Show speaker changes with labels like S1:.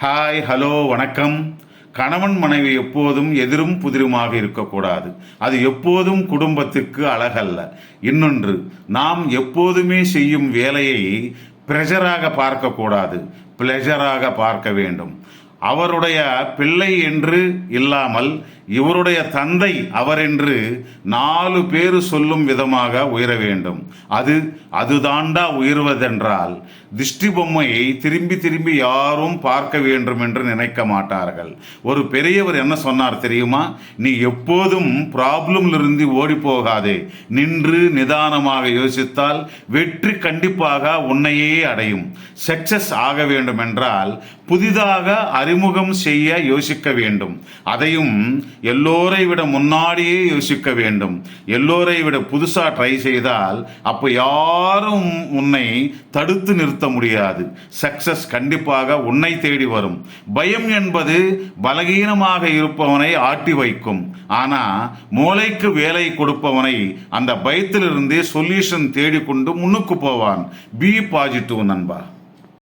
S1: Hi hello வணக்கம். கணவன் மனைவி எப்போதும் எதிரும் புதிருமாக இருக்கக்கூடாது. அது எப்போதும் குடும்பத்திற்கு அழகல்ல. இன்னொன்று நாம் எப்போதுமே செய்யும் வேலையை ப்ரெஷராக பார்க்கக்கூடாது. பிளெஷராக பார்க்க வேண்டும். அவருடைய பிள்ளை என்று இல்லாமல் இவருடைய தந்தை அவர் என்று நாலு பேர் சொல்லும் விதமாக உயர வேண்டும். அது அதுதாண்டா உயர்வதென்றால் திஷ்டி பொம்மையை திரும்பி திரும்பி யாரும் பார்க்க வேண்டும் என்று நினைக்க மாட்டார்கள். ஒரு பெரியவர் என்ன சொன்னார் தெரியுமா? நீ எப்போதும் ப்ராப்ளம்ல இருந்து ஓடி போகாதே நின்று நிதானமாக யோசித்தால் வெற்றி கண்டிப்பாக உன்னையே அடையும். சக்சஸ் ஆக வேண்டும் என்றால் புதிதாக அறிமுகம் செய்ய யோசிக்க வேண்டும். அதையும் எல்லோரை விட முன்னாடியே யோசிக்க வேண்டும். எல்லோரை விட புதுசா ட்ரை செய்தால் அப்போ யாரும் உன்னை தடுத்து நிறுத்த முடியாது. சக்சஸ் கண்டிப்பாக உன்னை தேடி வரும். பயம் என்பது பலகீனமாக இருப்பவனை ஆட்டி வைக்கும். ஆனா மூளைக்கு வேலை கொடுப்பவனை அந்த பயத்திலிருந்தே சொல்யூஷன் தேடிக்கொண்டு முன்னுக்கு போவான். பி பாசிட்டிவ் நண்பா.